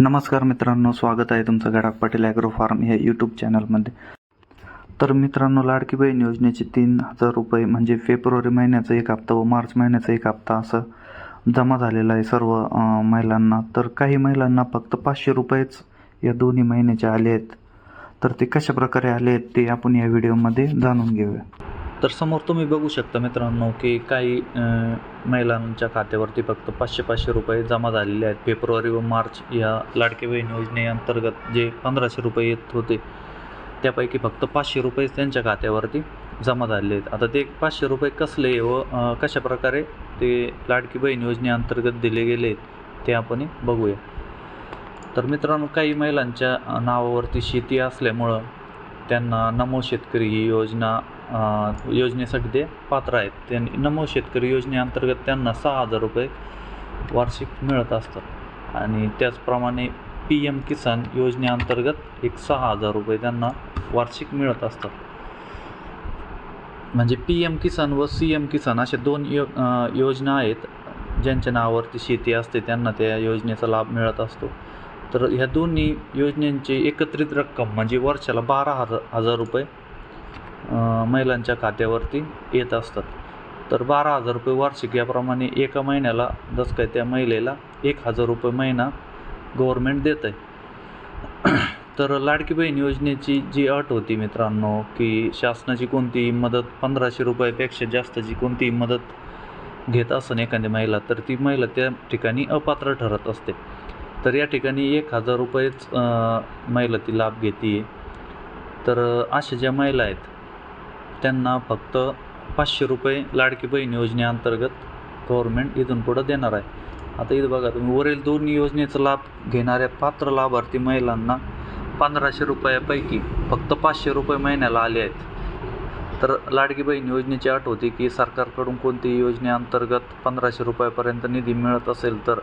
नमस्कार मित्रांनो स्वागत आहे तुमचं गडाख पाटील ॲग्रो फार्म या यूट्यूब चॅनलमध्ये. तर मित्रांनो लाडकी बहीण योजनेचे तीन हजार रुपये म्हणजे फेब्रुवारी महिन्याचा एक हप्ता व मार्च महिन्याचा एक हप्ता असं जमा झालेला आहे सर्व महिलांना. तर काही महिलांना फक्त पाचशे रुपयेच या दोन्ही महिन्याचे आले आहेत. तर ते कशा प्रकारे आले आहेत ते आपण या व्हिडिओमध्ये जाणून घेऊया. तर समोर तुम्ही बघू शकता मित्रांनो की काही महिलांच्या खात्यावरती फक्त पाचशे पाचशे रुपये जमा झालेले आहेत. फेब्रुवारी व मार्च या लाडकी बहीण योजनेअंतर्गत जे पंधराशे रुपये येत होते त्यापैकी फक्त पाचशे रुपये त्यांच्या खात्यावरती जमा झालेले आहेत. आता ते पाचशे रुपये कसले व कशाप्रकारे कशा प्रकारे ते लाडकी बहीण योजनेअंतर्गत दिले गेले आहेत ते आपण बघूया. तर मित्रांनो काही महिलांच्या नावावरती शेती असल्यामुळं त्यांना नमो शेतकरी ही योजना योजनेसाठी ते पात्र आहेत. त्यांनी नमो शेतकरी योजनेअंतर्गत त्यांना सहा हजार रुपये वार्षिक मिळत असतात. आणि त्याचप्रमाणे पी एम किसान योजनेअंतर्गत एक सहा हजार रुपये त्यांना वार्षिक मिळत असतात. म्हणजे पी एम किसान व सी एम किसान अशा दोन यो योजना आहेत. ज्यांच्या नावावरती शेती असते त्यांना त्या योजनेचा लाभ मिळत असतो. तर ह्या दोन्ही योजनांची एकत्रित रक्कम म्हणजे वर्षाला बारा हजार हजार रुपये महिलांच्या खात्यावरती येत असतात. तर बारा हजार रुपये वार्षिक याप्रमाणे एका महिन्याला जसं काय त्या महिलेला एक हजार रुपये महिना गव्हर्मेंट देत आहे तर लाडकी बहीण योजनेची जी अट होती मित्रांनो की शासनाची कोणतीही मदत पंधराशे रुपयापेक्षा जास्तची कोणतीही मदत घेत असेल एखादी महिला तर ती महिला त्या ठिकाणी अपात्र ठरत असते. तर या ठिकाणी एक हजार रुपयेच महिला ती लाभ घेते तर अशा ज्या महिला आहेत त्यांना फक्त पाचशे रुपये लाडकी बहीण योजनेअंतर्गत गव्हर्मेंट इथून पुढं देणार आहे. आता इथं बघा तुम्ही वरील दोन्ही योजनेचा लाभ घेणाऱ्या पात्र लाभार्थी महिलांना पंधराशे रुपयापैकी फक्त पाचशे रुपये महिन्याला आले आहेत. तर लाडकी बहीण योजनेची अट होती की सरकारकडून कोणतीही योजनेअंतर्गत पंधराशे रुपयापर्यंत निधी मिळत असेल तर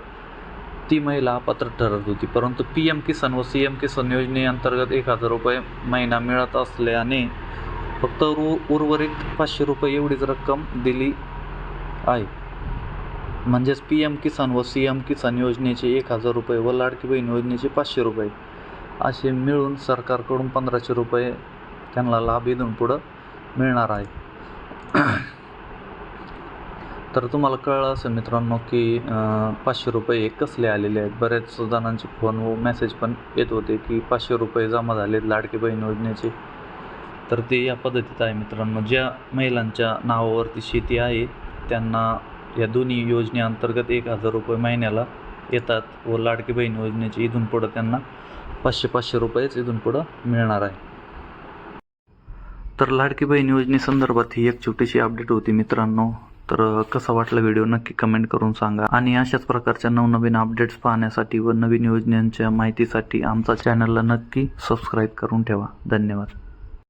ती महिला पात्र ठरत होती. परंतु पी एम किसान व सी एम किसान योजनेअंतर्गत एक हजार रुपये महिना मिळत असल्याने फक्त उ उर्वरित पाचशे रुपये एवढीच रक्कम दिली आहे. म्हणजेच पी एम किसान व सी एम किसान योजनेचे एक हजार रुपये व लाडकी बहीण योजनेचे पाचशे रुपये असे मिळून सरकारकडून पंधराशे रुपये त्यांना लाभ इथून पुढं मिळणार आहे. तर तुम्हाला कळलं असेल मित्रांनो की पाचशे रुपये कसले आलेले आहेत. बऱ्याच जणांचे फोन व मेसेज पण येत होते की पाचशे रुपये जमा झालेत लाडकी बहीण योजनेचे. तर ते या पद्धतीत आहे मित्रांनो. ज्या महिलांच्या नावावरती शेती आहे त्यांना या दोन्ही योजनेअंतर्गत एक हजार रुपये महिन्याला येतात व लाडकी बहीण योजनेचे इथून पुढं त्यांना पाचशे पाचशे रुपयेच इथून पुढं मिळणार आहे. तर लाडकी बहीण योजनेसंदर्भात ही एक छोटीशी अपडेट होती मित्रांनो. तर कसा वाटला व्हिडिओ नक्की कमेंट करून सांगा. आणि अशाच प्रकारच्या नवनवीन अपडेट्स पाहण्यासाठी व नवीन योजनांच्या माहितीसाठी आमचा चॅनलला नक्की सबस्क्राईब करून ठेवा. धन्यवाद.